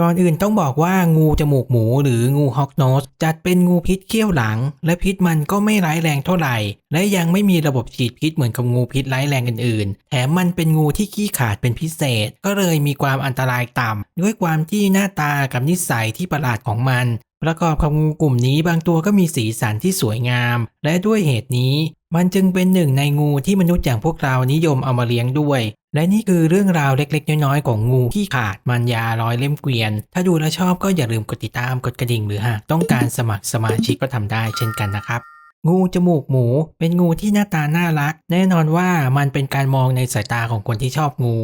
ก่อนอื่นต้องบอกว่างูจมูกหมูหรืองูฮอกโนสจัดเป็นงูพิษเขี้ยวหลัง และพิษมันก็ไม่ร้ายแรงเท่าไหร่ และยังไม่มีระบบฉีดพิษเหมือนกับงูพิษร้ายแรงอื่นๆ แถมมันเป็นงูที่ขี้ขาดเป็นพิเศษ ก็เลยมีความอันตรายต่ำด้วยความที่หน้าตากับนิสัยที่ประหลาดของมัน ประกอบกับงูกลุ่มนี้บางตัวก็มีสีสันที่สวยงาม และด้วยเหตุนี้มันจึงเป็นหนึ่งในงูที่มนุษย์อย่างพวกเรานิยมเอามาเลี้ยงด้วย และนี่คือเรื่องราวเล็กๆ น้อยๆ ของงูที่ขาดมันยาร้อยเล่มเกวียน ถ้าดูแล้วชอบก็อย่าลืมกดติดตามกดกระดิ่งหรือหากต้องการสมัครสมาชิกก็ทำได้เช่นกันนะครับ งูจมูกหมู เป็นงูที่หน้าตาน่ารัก แน่นอนว่ามันเป็นการมองในสายตาของคนที่ชอบงู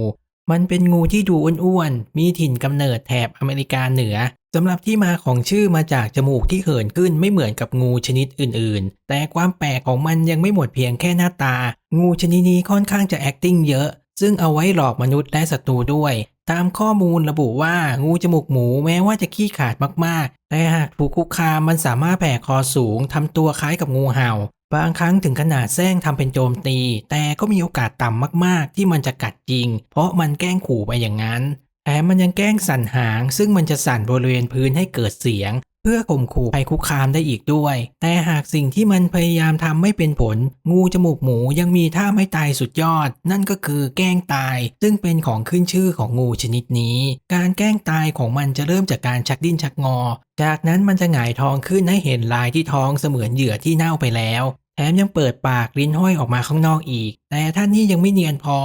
มันเป็นงูที่ดูอ้วนๆ มีถิ่นกำเนิดแถบอเมริกาเหนือสำหรับที่มาของชื่อมาจากจมูกที่เหินขึ้นไม่เหมือนกับงูชนิดอื่นๆ แต่ความแปลกของมันยังไม่หมดเพียงแค่หน้าตา งูชนิดนี้ค่อนข้างจะ acting เยอะ ซึ่งเอาไว้หลอกมนุษย์และศัตรูด้วย ตามข้อมูลระบุว่างูจมูกหมูแม้ว่าจะขี้ขาดมากๆ แต่หากถูกคุกคามมันสามารถแผ่คอสูงทำตัวคล้ายกับงูเห่า บางครั้งถึงขนาดแซงทำเป็นโจมตี แต่ก็มีโอกาสต่ำมากๆ ที่มันจะกัดจริง เพราะมันแกล้งขู่ไปอย่างนั้นแถมมันยังแกล้งสั่นหาง ซึ่งมันจะสั่นบริเวณพื้นให้เกิดเสียง พื่อข่มขู่ภัยคุกคามได้อีกด้วย แต่หากสิ่งที่มันพยายามทำไม่เป็นผล งูจมูกหมูยังมีท่าไม่ตายสุดยอด นั่นก็คือแกล้งตาย ซึ่งเป็นของขึ้นชื่อของงูชนิดนี้ การแกล้งตายของมันจะเริ่มจากการชักดิ้นชักงอ จากนั้นมันจะหงายท้องขึ้นให้เห็นลายที่ท้องเสมือนเหยื่อที่เน่าไปแล้ว แถมยังเปิดปากลิ้นห้อยออกมาข้างนอกอีก แต่ถ้านี่ยังไม่เนียนพอ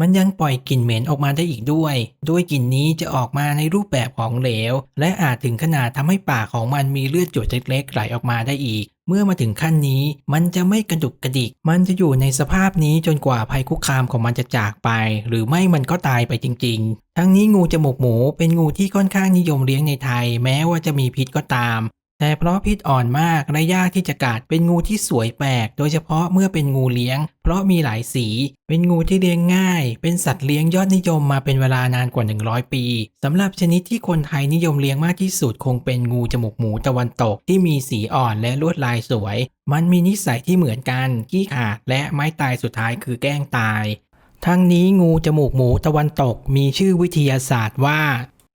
มันยังปล่อยกลิ่นเหม็นออกมาได้อีกด้วย โดยกลิ่นนี้จะออกมาในรูปแบบของเหลว และอาจถึงขนาดทำให้ปากของมันมีเลือดหยดเล็กๆไหลออกมาได้อีก เมื่อมาถึงขั้นนี้ มันจะไม่กระดุกกระดิก มันจะอยู่ในสภาพนี้จนกว่าภัยคุกคามของมันจะจากไป หรือไม่มันก็ตายไปจริง ๆ ทั้งนี้งูจมูกหมูเป็นงูที่ค่อนข้างนิยมเลี้ยงในไทย แม้ว่าจะมีพิษก็ตาม แต่เพราะพิษอ่อนมากและยากที่จะกัดเป็นงูที่สวยแปลก โดยเฉพาะเมื่อเป็นงูเลี้ยง เพราะมีหลายสี เป็นงูที่เลี้ยงง่าย เป็นสัตว์เลี้ยงยอดนิยมมาเป็นเวลานานกว่า 100 ปีสำหรับชนิดที่คนไทยนิยมเลี้ยงมากที่สุดคงเป็นงูจมูกหมูตะวันตกที่มีสีอ่อนและลวดลายสวย มันมีนิสัยที่เหมือนกันขี้ขาดและไม้ตายสุดท้ายคือแกล้งตาย ทั้งนี้งูจมูกหมูตะวันตกมีชื่อวิทยาศาสตร์ว่า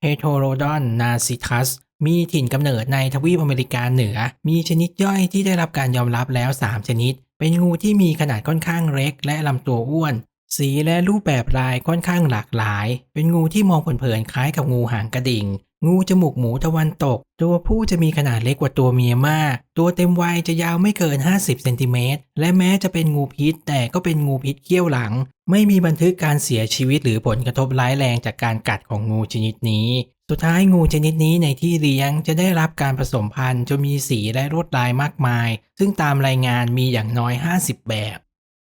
Heterodon narcissus มีถิ่นกำเนิดในทวีปอเมริกาเหนือ มีชนิดย่อยที่ได้รับการยอมรับแล้ว 3 ชนิด เป็นงูที่มีขนาดค่อนข้างเล็ก และลำตัวอ้วน สีและรูปแบบลายค่อนข้างหลากหลาย เป็นงูที่มองเผินๆคล้ายกับงูหางกระดิ่ง งูจมูกหมูตะวันตก ตัวผู้จะมีขนาดเล็กกว่าตัวเมียมาก ตัวเต็มวัยจะยาวไม่เกิน 50เซนติเมตร และแม้จะเป็นงูพิษ แต่ก็เป็นงูพิษเขี้ยวหลัง ไม่มีบันทึกการเสียชีวิตหรือผลกระทบร้ายแรงจากการกัดของงูชนิดนี้ สุดท้ายงูชนิดนี้ในที่เลี้ยงจะได้รับการผสมพันธุ์จนมีสีและลวดลายมากมาย ซึ่งตามรายงานมีอย่างน้อย 50 แบบ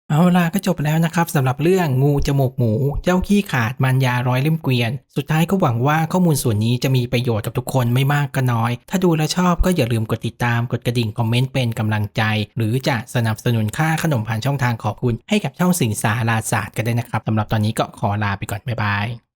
เอาล่ะก็จบแล้วนะครับสำหรับเรื่องงูจมูกหมู เจ้าขี้ขาดมันยาร้อยเล่มเกวียน สุดท้ายก็หวังว่าข้อมูลส่วนนี้จะมีประโยชน์กับทุกคนไม่มากก็น้อย ถ้าดูแล้วชอบก็อย่าลืมกดติดตามกดกระดิ่งคอมเมนต์เป็นกำลังใจ หรือจะสนับสนุนค่าขนมผ่านช่องทางขอบคุณให้กับช่องสิงสาราศาสตร์กันได้นะครับสำหรับตอนนี้ก็ขอลาไปก่อนบ๊ายบาย